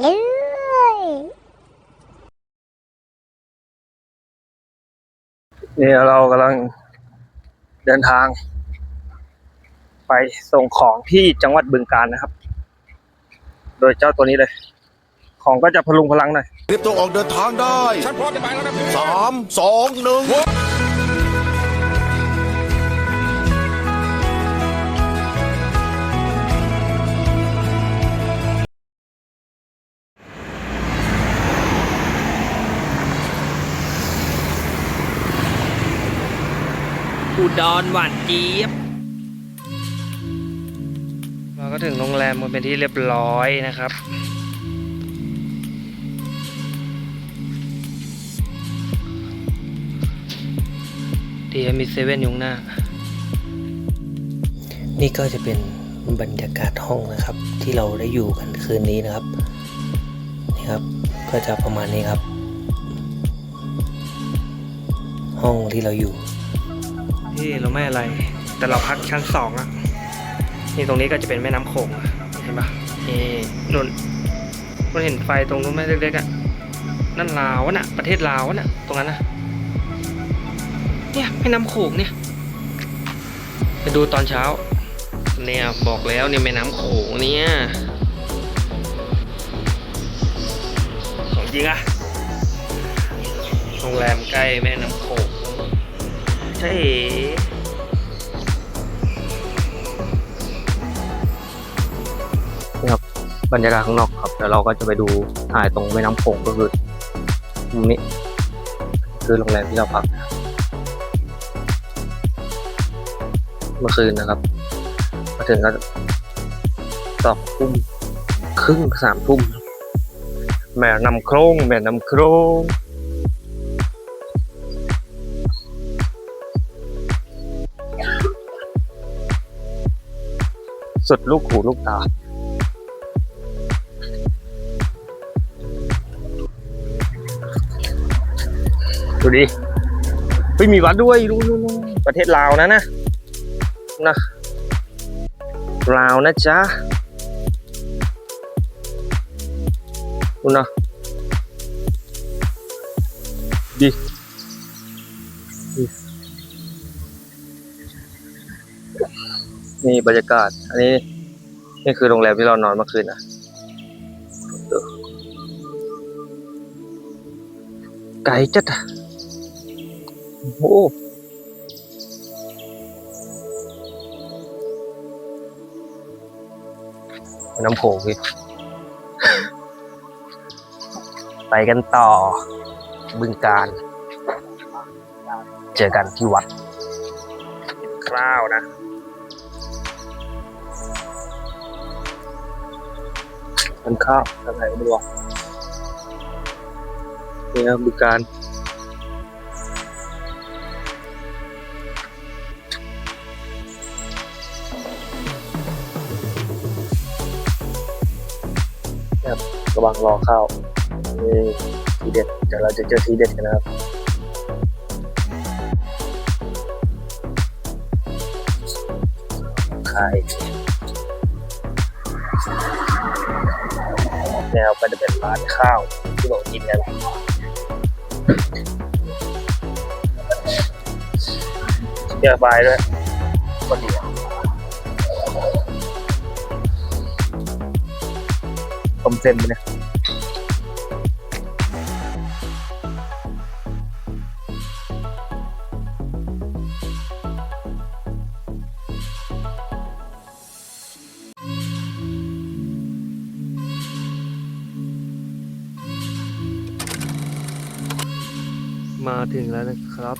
เลยนี่เรากำลังเดินทาง ไปส่งของที่จังหวัดบึงกาฬนะครับ โดยเจ้าตัวนี้เลย ของก็จะพลุงพลังหน่อยเตรียมตัวออกเดินทางได้ฉันพร้อมจะไปแล้วนะพี่สามสองหนึ่ง ดรหวานเจี๊ยบ เราก็ถึงโรงแรมมันเป็นที่เรียบร้อยนะครับ ดีมีเซเว่นอยู่ข้างหน้า นี่ก็จะเป็นบรรยากาศห้องนะครับ ที่เราได้อยู่กันคืนนี้นะครับ นี่ครับ ก็จะประมาณนี้ครับ ห้องที่เราอยู่ ที่เราไม่อะไร แต่เราพักชั้นสองอะนี่ตรงนี้ก็จะเป็นแม่น้ำโขงเห็นปะนี่นุ่นมันเห็นไฟตรงนู้นไหมเล็กๆอะนั่นลาวน่ะ ประเทศลาวน่ะ ตรงนั้นนะเนี่ยแม่น้ำโขงเนี่ยไปดูตอนเช้า เนี่ยบอกแล้วเนี่ยแม่น้ำโขงเนี่ยของจริงอะโรงแรมใกล้แม่น้ำโขง ช่นี่ครับบรรยากาศข้างนอกครับแล้วเราก็จะไปดูถ่ายตรงแม่น้ำโขงก็คือมุมนี้ คือโรงแรมที่เราพักเมื่อคืนนะครับ มาถึงก็สองทุ่มครึ่งสามทุ่มแม่น้ำโครงแม่น้ำโครง สุดลูกหูลูกตาดูดิเฮ้ยมีวัดด้วยดูดูดูประเทศลาวนะนะนะลาวนะจ๊ะดูนะดิดิ นี่บรรยากาศ อันนี้นี่คือโรงแรมที่เรานอนเมื่อคืนนะไกลจัดอะโอ้น้ำโขงพี่ไปกันต่อบึงการ เจอกันที่วัดคร่าวนะ มันข้าวทางไหนไม่รู้อะนี่ครับบึงการครับระวังรอข้าวนี่ทีเด็ดเดี๋ยวเราจะเจอทีเด็ดกันนะครับไข่ แนวก็จะเป็นร้านข้าวที่เรากินกันเยอะบายด้วยก็ดีอะต้มเส้นไปเนี่ย มาถึงแล้วนะครับ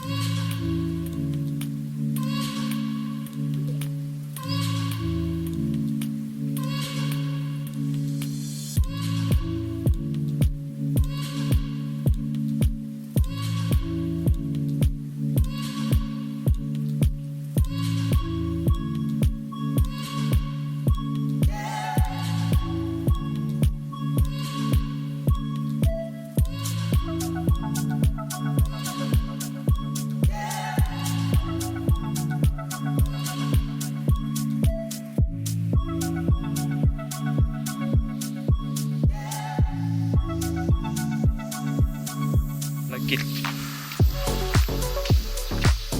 กิจ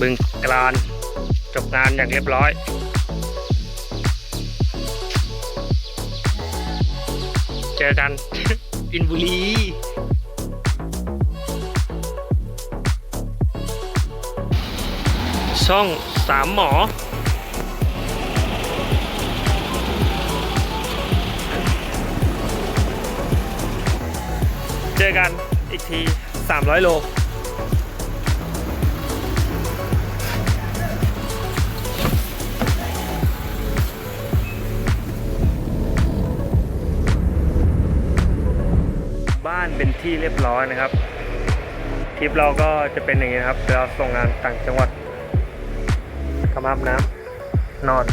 บึงกรานจบงานอย่างเรียบร้อย เจอกัน อินบุรีช่องสามหมอ เจอกันอีกที 300 โล บ้านเป็นที่เรียบร้อยนะครับทริปเราก็จะเป็นอย่างนี้นะครับเราส่งงานต่างจังหวัดกำลับน้ำนอน